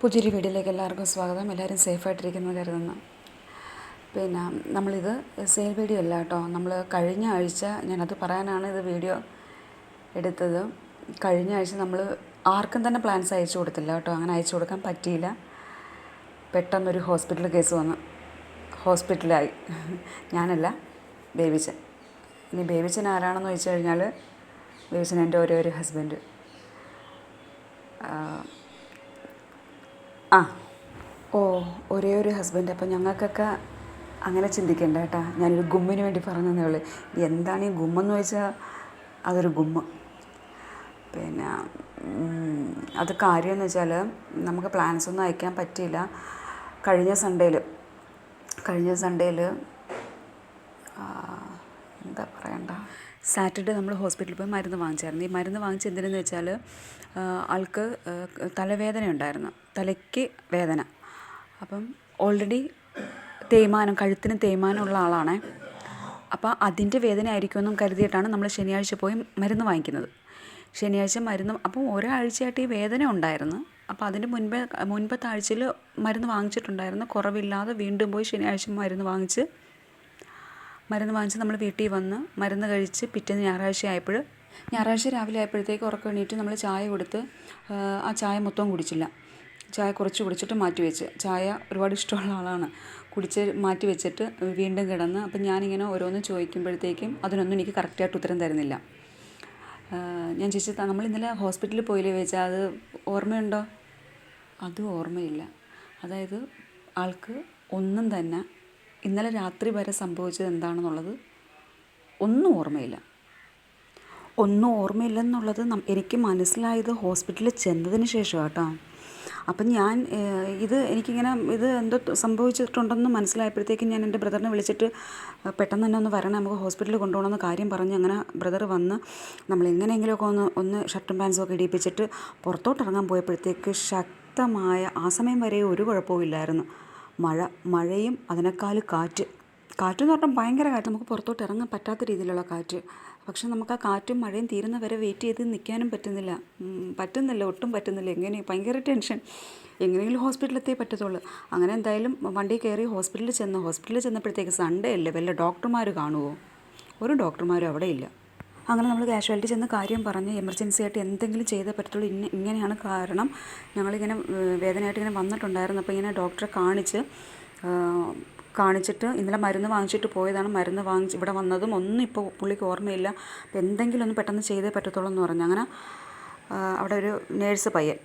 പുതിയൊരു വീഡിയോയിലേക്ക് എല്ലാവർക്കും സ്വാഗതം. എല്ലാവരും സേഫായിട്ടിരിക്കുന്നു കരുതുന്നു. പിന്നെ നമ്മളിത് സെയിൽ വീഡിയോ അല്ല കേട്ടോ. നമ്മൾ കഴിഞ്ഞ ആഴ്ച ഞാനത് പറയാനാണ് ഇത് വീഡിയോ എടുത്തത്. കഴിഞ്ഞ ആഴ്ച നമ്മൾ ആർക്കും തന്നെ പ്ലാൻസ് അയച്ചു കൊടുത്തില്ല കേട്ടോ. അങ്ങനെ അയച്ചു കൊടുക്കാൻ പറ്റിയില്ല. പെട്ടെന്നൊരു ഹോസ്പിറ്റൽ കേസ് വന്നു ഹോസ്പിറ്റലായി ഞാനല്ല ബേബിച്ചൻ. ഇനി ബേബിച്ചൻ ആരാണെന്ന് ചോദിച്ചു കഴിഞ്ഞാൽ ബേബിച്ചൻ എന്റെ ഒരേ ഒരു ഹസ്ബൻഡ് ആ. ഓ ഒരേ ഒരു ഹസ്ബൻഡ് അപ്പം ഞങ്ങൾക്കൊക്കെ അങ്ങനെ ചിന്തിക്കേണ്ട കേട്ടാ. ഞാനൊരു ഗുമ്മിന് വേണ്ടി പറഞ്ഞതേ ഉള്ളൂ. എന്താണ് ഈ ഗുമ്മെന്ന് ചോദിച്ചാൽ അതൊരു ഗുമ്മ. പിന്നെ അത് കാര്യമെന്ന് വെച്ചാൽ നമുക്ക് പ്ലാൻസ് ഒന്നും അയക്കാൻ പറ്റിയില്ല. കഴിഞ്ഞ സൺഡേയിൽ കഴിഞ്ഞ സൺഡേയിൽ എന്താ പറയണ്ട? സാറ്റർഡേ നമ്മൾ ഹോസ്പിറ്റലിൽ പോയി മരുന്ന് വാങ്ങിച്ചായിരുന്നു. ഈ മരുന്ന് വാങ്ങിച്ച് എന്തിനെന്ന് വെച്ചാൽ ആൾക്ക് തലവേദന ഉണ്ടായിരുന്നു. തലയ്ക്ക് വേദന. അപ്പം ഓൾറെഡി തേയ്മാനം കഴുത്തിന് തേയ്മാനമുള്ള ആളാണ്. അപ്പോൾ അതിന്റെ വേദന ആയിരിക്കുമെന്നും കരുതിയിട്ടാണ് നമ്മൾ ശനിയാഴ്ച പോയി മരുന്ന് വാങ്ങിക്കുന്നത്. ശനിയാഴ്ച മരുന്ന് അപ്പം ഒരാഴ്ചയായിട്ട് ഈ വേദന ഉണ്ടായിരുന്നു. അപ്പോൾ അതിന്റെ മുൻപേ മുൻപത്തെ ആഴ്ചയിൽ മരുന്ന് വാങ്ങിച്ചിട്ടുണ്ടായിരുന്നു. കുറവില്ലാതെ വീണ്ടും പോയി ശനിയാഴ്ച മരുന്ന് വാങ്ങിച്ച് മരുന്ന് വാങ്ങിച്ച് നമ്മൾ വീട്ടിൽ വന്ന് മരുന്ന് കഴിച്ച് പിറ്റേന്ന് ഞായറാഴ്ച ആയപ്പോൾ ഞായറാഴ്ച രാവിലെ ആയപ്പോഴത്തേക്ക് ഉറക്കം എണീറ്റ് നമ്മൾ ചായ കൊടുത്ത് ആ, ചായ മൊത്തം കുടിച്ചില്ല. ചായ കുറച്ച് കുടിച്ചിട്ട് മാറ്റി വെച്ച്. ചായ ഒരുപാട് ഇഷ്ടമുള്ള ആളാണ്. കുടിച്ച് മാറ്റി വെച്ചിട്ട് വീണ്ടും കിടന്ന് അപ്പം ഞാനിങ്ങനെ ഓരോന്ന് ചോദിക്കുമ്പോഴത്തേക്കും അതിനൊന്നും എനിക്ക് കറക്റ്റായിട്ട് ഉത്തരം തരുന്നില്ല. ഞാൻ ചോദിച്ചത് നമ്മൾ ഇന്നലെ ഹോസ്പിറ്റലിൽ പോയില്ലേ ചോദിച്ചാൽ അത് ഓർമ്മയുണ്ടോ? അതും ഓർമ്മയില്ല. അതായത് ആൾക്ക് ഒന്നും തന്നെ ഇന്നലെ രാത്രി വരെ സംഭവിച്ചത് എന്താണെന്നുള്ളത് ഒന്നും ഓർമ്മയില്ല. ഒന്നും ഓർമ്മയില്ലെന്നുള്ളത് എനിക്ക് മനസ്സിലായത് ഹോസ്പിറ്റലിൽ ചെന്നതിന് ശേഷം കേട്ടോ അപ്പം ഞാൻ ഇത് എനിക്കിങ്ങനെ ഇത് എന്തോ സംഭവിച്ചിട്ടുണ്ടെന്ന് മനസ്സിലായപ്പോഴത്തേക്കും ഞാൻ എന്റെ ബ്രദറിനെ വിളിച്ചിട്ട് പെട്ടെന്ന് തന്നെ ഒന്ന് വരണം നമുക്ക് ഹോസ്പിറ്റലിൽ കൊണ്ടുപോകണമെന്ന് കാര്യം പറഞ്ഞ് അങ്ങനെ ബ്രദർ വന്ന് നമ്മൾ എങ്ങനെയെങ്കിലുമൊക്കെ ഒന്ന് ഒന്ന് ഷർട്ടും പാൻസും ഒക്കെ ഇടിപ്പിച്ചിട്ട് പുറത്തോട്ട് ഇറങ്ങാൻ പോയപ്പോഴത്തേക്ക് ശക്തമായ ആ സമയം വരെ ഒരു കുഴപ്പമില്ലായിരുന്നു മഴ മഴയും അതിനേക്കാൾ കാറ്റ്. കാറ്റെന്ന് പറഞ്ഞാൽ ഭയങ്കര കാറ്റ്. നമുക്ക് പുറത്തോട്ട് ഇറങ്ങാൻ പറ്റാത്ത രീതിയിലുള്ള കാറ്റ്. പക്ഷെ നമുക്ക് ആ കാറ്റും മഴയും തീരുന്ന വരെ വെയിറ്റ് ചെയ്ത് നിൽക്കാനും പറ്റുന്നില്ല. പറ്റുന്നില്ല ഒട്ടും പറ്റുന്നില്ല. എങ്ങനെ? ഭയങ്കര ടെൻഷൻ എങ്ങനെയെങ്കിലും ഹോസ്പിറ്റലിൽ എത്തിയേ പറ്റത്തുള്ളൂ. അങ്ങനെ എന്തായാലും വണ്ടി കയറി ഹോസ്പിറ്റലിൽ ചെന്ന് ഹോസ്പിറ്റലിൽ ചെന്നപ്പോഴത്തേക്ക് സൺഡേ അല്ലേ? വല്ല ഡോക്ടർമാർ കാണുമോ ഒരു ഡോക്ടർമാരും അവിടെ ഇല്ല. അങ്ങനെ നമ്മൾ കാഷ്വാലിറ്റി ചെന്ന് കാര്യം പറഞ്ഞ് എമർജൻസി ആയിട്ട് എന്തെങ്കിലും ചെയ്തേ പറ്റത്തുള്ളൂ. ഇന്ന ഇങ്ങനെയാണ് കാരണം ഞങ്ങളിങ്ങനെ വേദനയായിട്ട് ഇങ്ങനെ വന്നിട്ടുണ്ടായിരുന്നു. അപ്പോൾ ഇങ്ങനെ ഡോക്ടറെ കാണിച്ച് കാണിച്ചിട്ട് ഇന്നലെ മരുന്ന് വാങ്ങിച്ചിട്ട് പോയതാണ്. മരുന്ന് വാങ്ങിച്ച് ഇവിടെ വന്നതും ഒന്നും ഇപ്പോൾ പുള്ളിക്ക് ഓർമ്മയില്ല. അപ്പോൾ എന്തെങ്കിലും ഒന്ന് പെട്ടെന്ന് ചെയ്തേ പറ്റത്തുള്ളൂ എന്ന് പറഞ്ഞു. അങ്ങനെ അവിടെ ഒരു നേഴ്സ് പയ്യൻ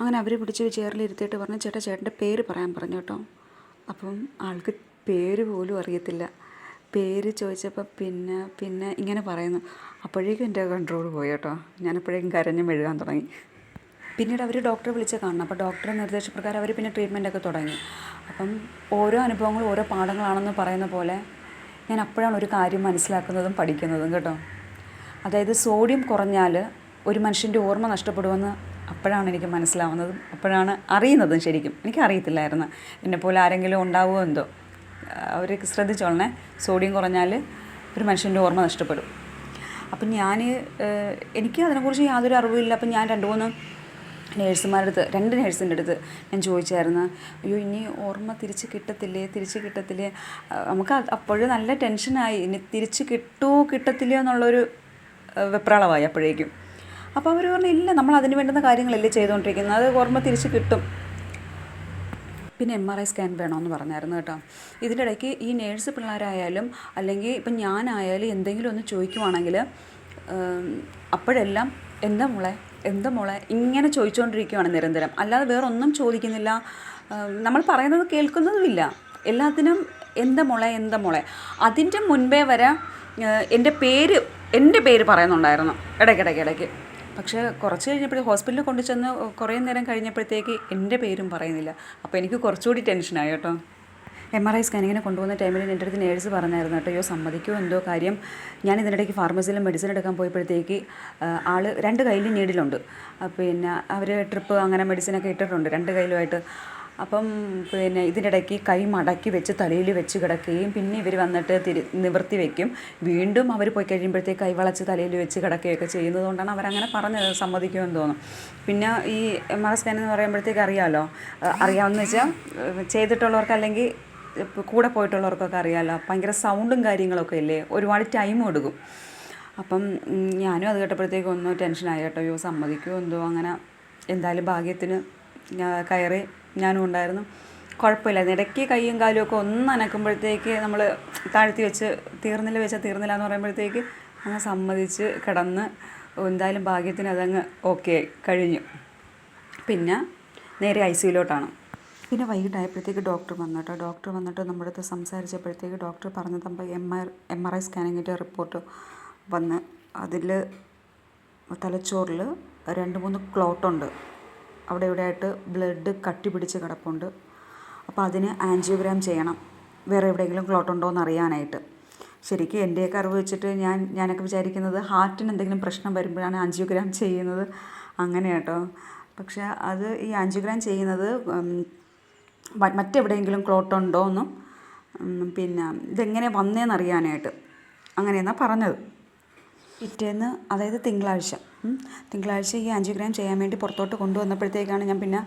അങ്ങനെ അവർ പിടിച്ച് ചെയറിലിരുത്തിയിട്ട് പറഞ്ഞു ചേട്ടാ ചേട്ടന്റെ പേര് പറയാൻ പറഞ്ഞു കേട്ടോ. അപ്പം ആൾക്ക് പേര് പോലും അറിയത്തില്ല. പേര് ചോദിച്ചപ്പോൾ പിന്നെ പിന്നെ ഇങ്ങനെ പറയുന്നു. അപ്പോഴേക്കും എന്റെ കൺട്രോൾ പോയി കേട്ടോ. ഞാനപ്പോഴേക്കും കരഞ്ഞ് മെഴുകാൻ തുടങ്ങി. പിന്നീട് അവർ ഡോക്ടറെ വിളിച്ച് കാണണം. അപ്പോൾ ഡോക്ടറെ നിർദ്ദേശപ്രകാരം അവർ പിന്നെ ട്രീറ്റ്മെന്റൊക്കെ തുടങ്ങി. അപ്പം ഓരോ അനുഭവങ്ങളും ഓരോ പാഠങ്ങളാണെന്ന് പറയുന്ന പോലെ ഞാൻ അപ്പോഴാണ് ഒരു കാര്യം മനസ്സിലാക്കുന്നതും പഠിക്കുന്നതും കേട്ടോ. അതായത് സോഡിയം കുറഞ്ഞാൽ ഒരു മനുഷ്യന്റെ ഓർമ്മ നഷ്ടപ്പെടുമെന്ന് അപ്പോഴാണ് എനിക്ക് മനസ്സിലാവുന്നതും അപ്പോഴാണ് അറിയുന്നതും ശരിക്കും. എനിക്ക് അറിയത്തില്ലായിരുന്നു എന്നെപ്പോലെ ആരെങ്കിലും ഉണ്ടാവുമോ എന്തോ. അവർ ശ്രദ്ധിച്ചോളണേ. സോഡിയം കുറഞ്ഞാൽ ഒരു മനുഷ്യന്റെ ഓർമ്മ നഷ്ടപ്പെടും. അപ്പം ഞാൻ എനിക്ക് അതിനെക്കുറിച്ച് യാതൊരു അറിവുമില്ല. അപ്പം ഞാൻ രണ്ട് മൂന്ന് നേഴ്സുമാരുടെ അടുത്ത് രണ്ട് നേഴ്സിന്റെ അടുത്ത് ഞാൻ ചോദിച്ചായിരുന്നു. അയ്യോ ഇനി ഓർമ്മ തിരിച്ച് കിട്ടത്തില്ലേ? തിരിച്ച് കിട്ടത്തില്ലേ? നമുക്ക് അപ്പോഴും നല്ല ടെൻഷനായി. ഇനി തിരിച്ച് കിട്ടുമോ കിട്ടത്തില്ലയോ എന്നുള്ളൊരു വെപ്രാളമായി അപ്പോഴേക്കും. അപ്പോൾ അവർ പറഞ്ഞു ഇല്ല നമ്മൾ അതിന് വേണ്ടുന്ന കാര്യങ്ങളല്ലേ ചെയ്തുകൊണ്ടിരിക്കുന്നത് അത് ഓർമ്മ തിരിച്ച് കിട്ടും. പിന്നെ എം ആർ ഐ സ്കാൻ വേണമെന്ന് പറഞ്ഞായിരുന്നു കേട്ടോ. ഇതിന്റെ ഇടയ്ക്ക് ഈ നേഴ്സ് പിള്ളേരായാലും അല്ലെങ്കിൽ ഇപ്പം ഞാനായാലും എന്തെങ്കിലും ഒന്ന് ചോദിക്കുവാണെങ്കിൽ അപ്പോഴെല്ലാം എന്താ മോളെ എന്താ മോളെ ഇങ്ങനെ ചോദിച്ചുകൊണ്ടിരിക്കുകയാണ് നിരന്തരം. അല്ലാതെ വേറൊന്നും ചോദിക്കുന്നില്ല. നമ്മൾ പറയുന്നത് കേൾക്കുന്നതുമില്ല. എല്ലാത്തിനും എന്താ മോളെ എന്താ മോളെ. അതിന്റെ മുൻപേ വരെ എന്റെ പേര് എന്റെ പേര് പറയുന്നുണ്ടായിരുന്നു. ഇടയ്ക്കിടയ്ക്ക് ഇടയ്ക്ക് പക്ഷേ കുറച്ച് കഴിഞ്ഞപ്പോൾ ഹോസ്പിറ്റലിൽ കൊണ്ടു ചെന്ന് കുറേ നേരം കഴിഞ്ഞപ്പോഴത്തേക്ക് എന്റെ പേരും പറയുന്നില്ല. അപ്പോൾ എനിക്ക് കുറച്ചുകൂടി ടെൻഷനായി കേട്ടോ. എം ആർ ഐ സ്കാനിങ്ങിനെ കൊണ്ടുപോകുന്ന ടൈമിൽ എന്റെ അടുത്ത് നേഴ്സ് പറഞ്ഞായിരുന്നു കേട്ടോ അയ്യോ സമ്മതിക്കുമോ എന്തോ കാര്യം? ഞാൻ ഇതിനിടയ്ക്ക് ഫാർമസിയിൽ മെഡിസിൻ എടുക്കാൻ പോയപ്പോഴത്തേക്ക് ആൾ രണ്ട് കയ്യിൽ നീഡിലുണ്ട്. പിന്നെ അവർ ട്രിപ്പ് അങ്ങനെ മെഡിസിനൊക്കെ ഇട്ടിട്ടുണ്ട് രണ്ട് കയ്യിലുമായിട്ട് അപ്പം പിന്നെ ഇതിനിടയ്ക്ക് കൈ മടക്കി വെച്ച് തലയിൽ വെച്ച് കിടക്കുകയും പിന്നെ ഇവർ വന്നിട്ട് തിരി നിവർത്തി വെക്കും. വീണ്ടും അവർ പോയി കഴിയുമ്പോഴത്തേക്ക് കൈ വളച്ച് തലയിൽ വെച്ച് കിടക്കുകയൊക്കെ ചെയ്യുന്നത് കൊണ്ടാണ് അവരങ്ങനെ പറഞ്ഞത് സമ്മതിക്കുമെന്ന് തോന്നും പിന്നെ ഈ എം ആർ സ്കാൻ എന്ന് പറയുമ്പോഴത്തേക്ക് അറിയാമല്ലോ അറിയാമെന്ന് വെച്ചാൽ ചെയ്തിട്ടുള്ളവർക്ക് അല്ലെങ്കിൽ കൂടെ പോയിട്ടുള്ളവർക്കൊക്കെ അറിയാമല്ലോ ഭയങ്കര സൗണ്ടും കാര്യങ്ങളൊക്കെ ഇല്ലേ? ഒരുപാട് ടൈം എടുക്കും. അപ്പം ഞാനും അത് കേട്ടപ്പോഴത്തേക്കും ഒന്ന് ടെൻഷനായി കേട്ടോ. അയ്യോ സമ്മതിക്കുമോ എന്തോ അങ്ങനെ എന്തായാലും ഭാഗ്യത്തിന് കയറി ഞാനും ഉണ്ടായിരുന്നു. കുഴപ്പമില്ലായിരുന്നു ഇടയ്ക്ക് കൈയും കാലും ഒക്കെ ഒന്ന് അനക്കുമ്പോഴത്തേക്ക് നമ്മൾ താഴ്ത്തി വെച്ച് തീർന്നില്ല വെച്ചാൽ തീർന്നില്ല എന്ന് പറയുമ്പോഴത്തേക്ക് അങ്ങ് സമ്മതിച്ച് കിടന്ന് എന്തായാലും ഭാഗ്യത്തിന് അതങ്ങ് ഓക്കെ കഴിഞ്ഞു. പിന്നെ നേരെ ഐ സിയിലോട്ടാണ് പിന്നെ വൈകിട്ടായപ്പോഴത്തേക്ക് ഡോക്ടർ വന്നു കേട്ടോ ഡോക്ടർ വന്നിട്ട് നമ്മുടെ അടുത്ത് സംസാരിച്ചപ്പോഴത്തേക്ക് ഡോക്ടർ പറഞ്ഞത് നമ്മൾ M R M R I സ്കാനിങ്ങിന്റെ report വന്ന് അതിൽ തലച്ചോറിൽ രണ്ട് മൂന്ന് ക്ലോട്ടുണ്ട് അവിടെ ഇവിടെ ആയിട്ട് ബ്ലഡ് കട്ടി പിടിച്ച് കിടപ്പുണ്ട്. അപ്പോൾ അതിന് ആൻജിയോഗ്രാം ചെയ്യണം. വേറെ എവിടെയെങ്കിലും ക്ലോട്ട് ഉണ്ടോ എന്ന് അറിയാനായിട്ട്. ശരിക്കും എന്റെയൊക്കെ അറിവ് വെച്ചിട്ട് ഞാൻ ഞാനൊക്കെ വിചാരിക്കുന്നത് ഹാർട്ടിന് എന്തെങ്കിലും പ്രശ്നം വരുമ്പോഴാണ് ആൻജിയോഗ്രാം ചെയ്യുന്നത്. അങ്ങനെ കേട്ടോ പക്ഷേ അത് ഈ ആൻജിയോഗ്രാം ചെയ്യുന്നത് മറ്റെവിടെയെങ്കിലും ക്ലോട്ട് ഉണ്ടോ എന്നും പിന്നെ ഇതെങ്ങനെ വന്നേന്നറിയാനായിട്ട് അങ്ങനെയെന്നാണ് പറഞ്ഞത്. പിറ്റേന്ന് അതായത് തിങ്കളാഴ്ച. തിങ്കളാഴ്ച ഈ ആൻജിയോഗ്രാം ചെയ്യാൻ വേണ്ടി പുറത്തോട്ട് കൊണ്ടുവന്നപ്പോഴത്തേക്കാണ് ഞാൻ പിന്നെ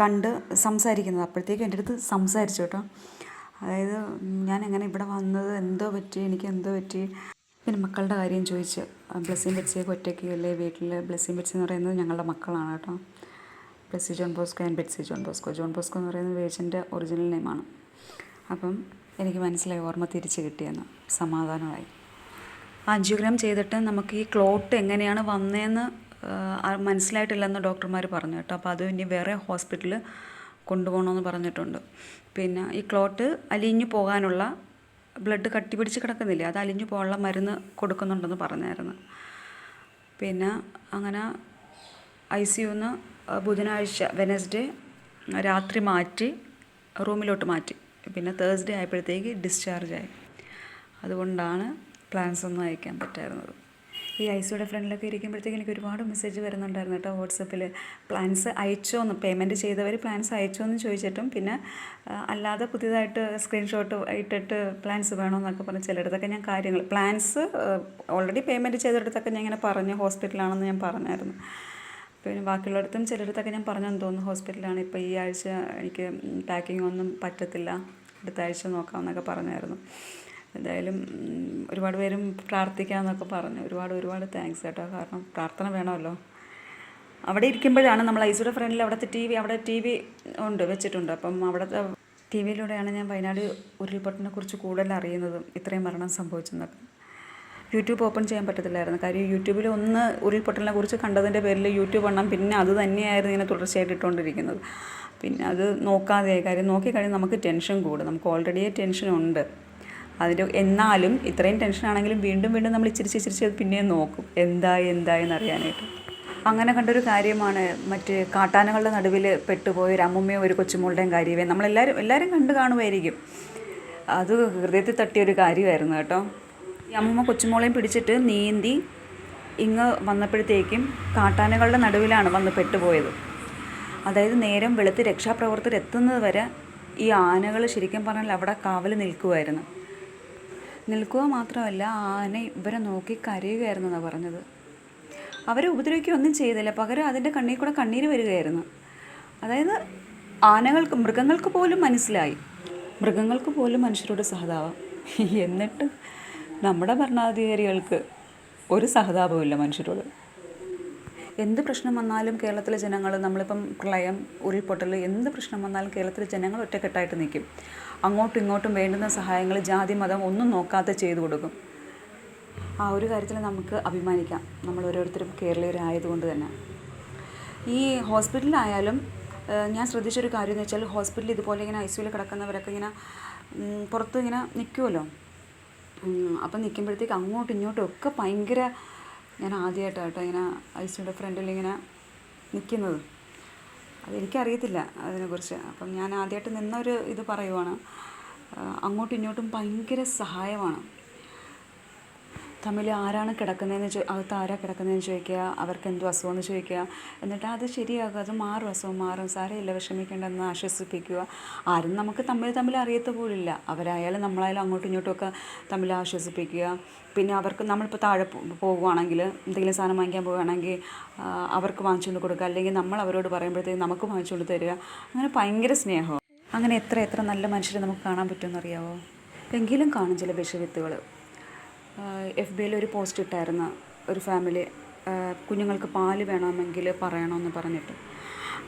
കണ്ട് സംസാരിക്കുന്നത്. അപ്പോഴത്തേക്കും എന്റെ അടുത്ത് സംസാരിച്ചു കേട്ടോ. അതായത് ഞാൻ എങ്ങനെ ഇവിടെ വന്നത് എന്തോ പറ്റി എനിക്ക് എന്തോ പറ്റി? പിന്നെ മക്കളുടെ കാര്യം ചോദിച്ച് ബ്ലസ്സിംഗ് ബെറ്റ്സിയൊക്കെ ഒറ്റയ്ക്ക് അല്ലേ വീട്ടിൽ ബ്ലസ്സിംഗ് ബെറ്റ്സി എന്ന് പറയുന്നത് ഞങ്ങളുടെ മക്കളാണ് കേട്ടോ. Blessy John Bosco and Betsy John Bosco. John Bosco എന്ന് പറയുന്നത് വേച്ചന്റെ ഒറിജിനൽ നെയിമാണ്. അപ്പം എനിക്ക് മനസ്സിലായി ഓർമ്മ തിരിച്ച് കിട്ടിയെന്ന്. സമാധാനമായി. ആൻജിയോഗ്രാം ചെയ്തിട്ട് നമുക്ക് ഈ ക്ലോട്ട് എങ്ങനെയാണ് വന്നതെന്ന് മനസ്സിലായിട്ടില്ലെന്ന് ഡോക്ടർമാർ പറഞ്ഞു കേട്ടോ. അപ്പോൾ അത് ഇനി വേറെ ഹോസ്പിറ്റലിൽ കൊണ്ടുപോകണമെന്ന് പറഞ്ഞിട്ടുണ്ട്. പിന്നെ ഈ ക്ലോട്ട് അലിഞ്ഞു പോകാനുള്ള ബ്ലഡ് കട്ടി പിടിച്ച് കിടക്കുന്നില്ലേ അത് അലിഞ്ഞു പോകാനുള്ള മരുന്ന് കൊടുക്കുന്നുണ്ടെന്ന് പറഞ്ഞായിരുന്നു. പിന്നെ അങ്ങനെ ഐ സി യുന്ന് ബുധനാഴ്ച വെനസ്ഡേ രാത്രി മാറ്റി റൂമിലോട്ട് മാറ്റി. പിന്നെ തേഴ്സ്ഡേ ആയപ്പോഴത്തേക്ക് ഡിസ്ചാർജ് ആയി അതുകൊണ്ടാണ് പ്ലാൻസ് ഒന്നും അയക്കാൻ പറ്റായിരുന്നത്. ഈ ഐ സിയുടെ ഫ്രണ്ടിലൊക്കെ ഇരിക്കുമ്പോഴത്തേക്ക് എനിക്ക് ഒരുപാട് മെസ്സേജ് വരുന്നുണ്ടായിരുന്നു കേട്ടോ വാട്സപ്പിൽ പ്ലാൻസ് അയച്ചോ എന്ന് പേയ്മെന്റ് ചെയ്തവർ പ്ലാൻസ് അയച്ചോ എന്ന് ചോദിച്ചിട്ടും പിന്നെ അല്ലാതെ പുതിയതായിട്ട് സ്ക്രീൻഷോട്ട് ഇട്ടിട്ട് പ്ലാൻസ് വേണമെന്നൊക്കെ പറഞ്ഞ് ചിലയിടത്തൊക്കെ ഞാൻ കാര്യങ്ങൾ പ്ലാൻസ് ഓൾറെഡി പേയ്മെന്റ് ചെയ്തിടത്തൊക്കെ ഞാൻ ഇങ്ങനെ പറഞ്ഞു ഹോസ്പിറ്റലാണെന്ന് ഞാൻ പറഞ്ഞായിരുന്നു. പിന്നെ ബാക്കിയുള്ളിടത്തും ചിലയിടത്തൊക്കെ ഞാൻ പറഞ്ഞു തോന്നുന്നു ഹോസ്പിറ്റലാണ് ഇപ്പോൾ ഈ ആഴ്ച എനിക്ക് പാക്കിംഗ് ഒന്നും പറ്റത്തില്ല അടുത്ത ആഴ്ച നോക്കാമെന്നൊക്കെ പറഞ്ഞായിരുന്നു. എന്തായാലും ഒരുപാട് പേരും പ്രാർത്ഥിക്കാമെന്നൊക്കെ പറഞ്ഞു. ഒരുപാട് ഒരുപാട് താങ്ക്സ് കേട്ടോ. കാരണം പ്രാർത്ഥന വേണമല്ലോ. അവിടെ ഇരിക്കുമ്പോഴാണ് നമ്മൾ ഐസിയുടെ ഫ്രണ്ടിൽ അവിടുത്തെ ടി വി അവിടെ ടി വി ഉണ്ട് വെച്ചിട്ടുണ്ട്. അപ്പം അവിടുത്തെ ടി വിയിലൂടെയാണ് ഞാൻ വയനാട് ഉരുൾപൊട്ടിനെ കുറിച്ച് കൂടുതൽ അറിയുന്നതും ഇത്രയും മരണം സംഭവിച്ചെന്നൊക്കെ യൂട്യൂബ് ഓപ്പൺ ചെയ്യാൻ പറ്റത്തില്ലായിരുന്നു. കാര്യം യൂട്യൂബിൽ ഒന്ന് ഉരുൾപൊട്ടലിനെ കുറിച്ച് കണ്ടതിന്റെ പേരിൽ യൂട്യൂബ് എണ്ണം പിന്നെ അത് തന്നെയായിരുന്നു ഇങ്ങനെ തുടർച്ചയായിട്ട് ഇട്ടുകൊണ്ടിരിക്കുന്നത്. പിന്നെ അത് നോക്കാതെ കാര്യം നോക്കിക്കഴിഞ്ഞാൽ നമുക്ക് ടെൻഷൻ കൂടും. നമുക്ക് ഓൾറെഡി ടെൻഷനുണ്ട് അതിന്റെ എന്നാലും ഇത്രയും ടെൻഷനാണെങ്കിലും വീണ്ടും വീണ്ടും നമ്മൾ ഇച്ചിരിച്ച് ഇച്ചിരിച്ച് പിന്നെയും നോക്കും. എന്തായി എന്തായി എന്നറിയാനായിട്ട്. അങ്ങനെ കണ്ടൊരു കാര്യമാണ് മറ്റ് കാട്ടാനകളുടെ നടുവിൽ പെട്ടുപോയ ഒരു അമ്മുമ്മയും ഒരു കൊച്ചുമോളുടെയും കാര്യമേ. നമ്മളെല്ലാവരും എല്ലാവരും കണ്ടു കാണുമായിരിക്കും. അത് ഹൃദയത്തിൽ തട്ടിയൊരു കാര്യമായിരുന്നു കേട്ടോ. ഈ അമ്മൂമ്മ കൊച്ചുമോളെയും പിടിച്ചിട്ട് നീന്തി ഇങ്ങ് വന്നപ്പോഴത്തേക്കും കാട്ടാനകളുടെ നടുവിലാണ് വന്ന് പെട്ടുപോയത്. അതായത് നേരം വെളുത്ത് രക്ഷാപ്രവർത്തകർ എത്തുന്നത് വരെ ഈ ആനകൾ ശരിക്കും പറഞ്ഞാൽ അവിടെ കാവൽ നിൽക്കുമായിരുന്നു നിൽക്കുക മാത്രമല്ല ആന ഇവരെ നോക്കി കരയുകയായിരുന്നു എന്നാണ് പറഞ്ഞത്. അവരെ ഉപദ്രവിക്കുകയൊന്നും ചെയ്തില്ല. പകരം അതിന്റെ കണ്ണിൽ കൂടെ കണ്ണീര് വരികയായിരുന്നു. അതായത് ആനകൾക്ക് മൃഗങ്ങൾക്ക് പോലും മനസ്സിലായി. മൃഗങ്ങൾക്ക് പോലും മനുഷ്യരോട് സഹതാപം. എന്നിട്ട് നമ്മുടെ ഭരണാധികാരികൾക്ക് ഒരു സഹതാപമില്ല മനുഷ്യരോട്. എന്ത് പ്രശ്നം വന്നാലും കേരളത്തിലെ ജനങ്ങൾ നമ്മളിപ്പം പ്രളയം ഉരുൾപൊട്ടൽ എന്ത് പ്രശ്നം വന്നാലും കേരളത്തിലെ ജനങ്ങൾ ഒറ്റക്കെട്ടായിട്ട് നിൽക്കും. അങ്ങോട്ടും ഇങ്ങോട്ടും വേണ്ടുന്ന സഹായങ്ങൾ ജാതി മതം ഒന്നും നോക്കാതെ ചെയ്തു കൊടുക്കും. ആ ഒരു കാര്യത്തിൽ നമുക്ക് അഭിമാനിക്കാം. നമ്മൾ ഓരോരുത്തരും കേരളീയരായതുകൊണ്ട് തന്നെ. ഈ ഹോസ്പിറ്റലിലായാലും ഞാൻ ശ്രദ്ധിച്ചൊരു കാര്യം എന്ന് വെച്ചാൽ ഹോസ്പിറ്റലിൽ ഇതുപോലെ ഇങ്ങനെ ഐ കിടക്കുന്നവരൊക്കെ ഇങ്ങനെ പുറത്ത് ഇങ്ങനെ നിൽക്കുമല്ലോ അപ്പം നിൽക്കുമ്പോഴത്തേക്ക് അങ്ങോട്ടും ഇങ്ങോട്ടും ഒക്കെ ഭയങ്കര ഞാൻ ആദ്യമായിട്ടാണ് കേട്ടോ ഇങ്ങനെ ഐ സിയുടെ ഫ്രണ്ടിൽ ഇങ്ങനെ നിൽക്കുന്നത്. അതെനിക്കറിയത്തില്ല അതിനെക്കുറിച്ച്. അപ്പം ഞാൻ ആദ്യമായിട്ട് നിന്നൊരു ഇത് പറയുവാണ്. അങ്ങോട്ടും ഇങ്ങോട്ടും ഭയങ്കര സഹായമാണ്. തമ്മിൽ ആരാണ് കിടക്കുന്നതെന്ന് ചോ അകത്ത് ആരാ കിടക്കുന്നതെന്ന് ചോദിക്കുക അവർക്ക് എന്തോ അസുഖമെന്ന് ചോദിക്കുക. എന്നിട്ട് അത് ശരിയാകും അത് മാറും അസുഖം മാറും. സാരമില്ല വിഷമിക്കേണ്ടെന്ന് ആശ്വസിപ്പിക്കുക. ആരും നമുക്ക് തമ്മിൽ തമ്മിൽ അറിയത്ത പോലില്ല. അവരായാലും നമ്മളായാലും അങ്ങോട്ടും ഇങ്ങോട്ടും ഒക്കെ തമ്മിൽ ആശ്വസിപ്പിക്കുക. പിന്നെ അവർക്ക് നമ്മളിപ്പോൾ താഴെ പോകുവാണെങ്കിൽ എന്തെങ്കിലും സാധനം വാങ്ങിക്കാൻ പോവുകയാണെങ്കിൽ അവർക്ക് വാങ്ങിച്ചുകൊണ്ട് കൊടുക്കുക. അല്ലെങ്കിൽ നമ്മൾ അവരോട് പറയുമ്പോഴത്തേക്ക് നമുക്ക് വാങ്ങിച്ചുകൊണ്ട് തരിക. അങ്ങനെ ഭയങ്കര സ്നേഹമാണ് അങ്ങനെ എത്ര എത്ര നല്ല മനുഷ്യരെ നമുക്ക് കാണാൻ പറ്റുമെന്നറിയാവോ? എങ്കിലും കാണും ചില വിഷവിത്തുകൾ എഫ് ബിയിൽ ഒരു പോസ്റ്റ് ഇട്ടായിരുന്നു. ഒരു ഫാമിലി കുഞ്ഞുങ്ങൾക്ക് പാൽ വേണമെങ്കിൽ പറയണമെന്ന് പറഞ്ഞിട്ട്.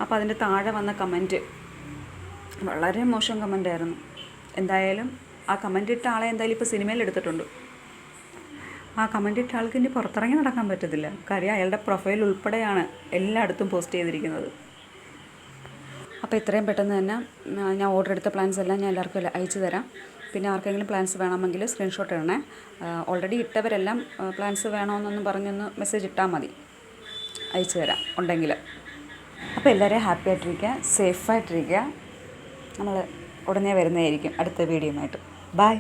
അപ്പോൾ അതിന്റെ താഴെ വന്ന കമന്റ് വളരെ മോശം കമന്റായിരുന്നു എന്തായാലും ആ കമന്റ് ഇട്ട ആളെ എന്തായാലും ഇപ്പോൾ സിനിമയിൽ എടുത്തിട്ടുണ്ട്. ആ കമന്റ് ഇട്ട ആൾക്ക് ഇനി പുറത്തിറങ്ങി നടക്കാൻ പറ്റത്തില്ല. കാര്യം അയാളുടെ പ്രൊഫൈൽ ഉൾപ്പെടെയാണ് എല്ലായിടത്തും പോസ്റ്റ് ചെയ്തിരിക്കുന്നത്. അപ്പോൾ ഇത്രയും പെട്ടെന്ന് തന്നെ ഞാൻ ഓർഡർ എടുത്ത പ്ലാൻസ് എല്ലാം ഞാൻ എല്ലാവർക്കും എല്ലാം അയച്ചു തരാം. പിന്നെ ആർക്കെങ്കിലും പ്ലാൻസ് വേണമെങ്കിൽ സ്ക്രീൻഷോട്ട് ഇടണേ. ഓൾറെഡി ഇട്ടവരെല്ലാം പ്ലാൻസ് വേണമെന്നൊന്നും പറഞ്ഞൊന്ന് മെസ്സേജ് ഇട്ടാൽ മതി. അയച്ചു തരാം ഉണ്ടെങ്കിൽ. അപ്പോൾ എല്ലാവരെയും ഹാപ്പി ആയിട്ടിരിക്കുക സേഫായിട്ടിരിക്കുക നമ്മൾ ഉടനെ വരുന്നതായിരിക്കും അടുത്ത വീഡിയോ ആയിട്ട് ബൈ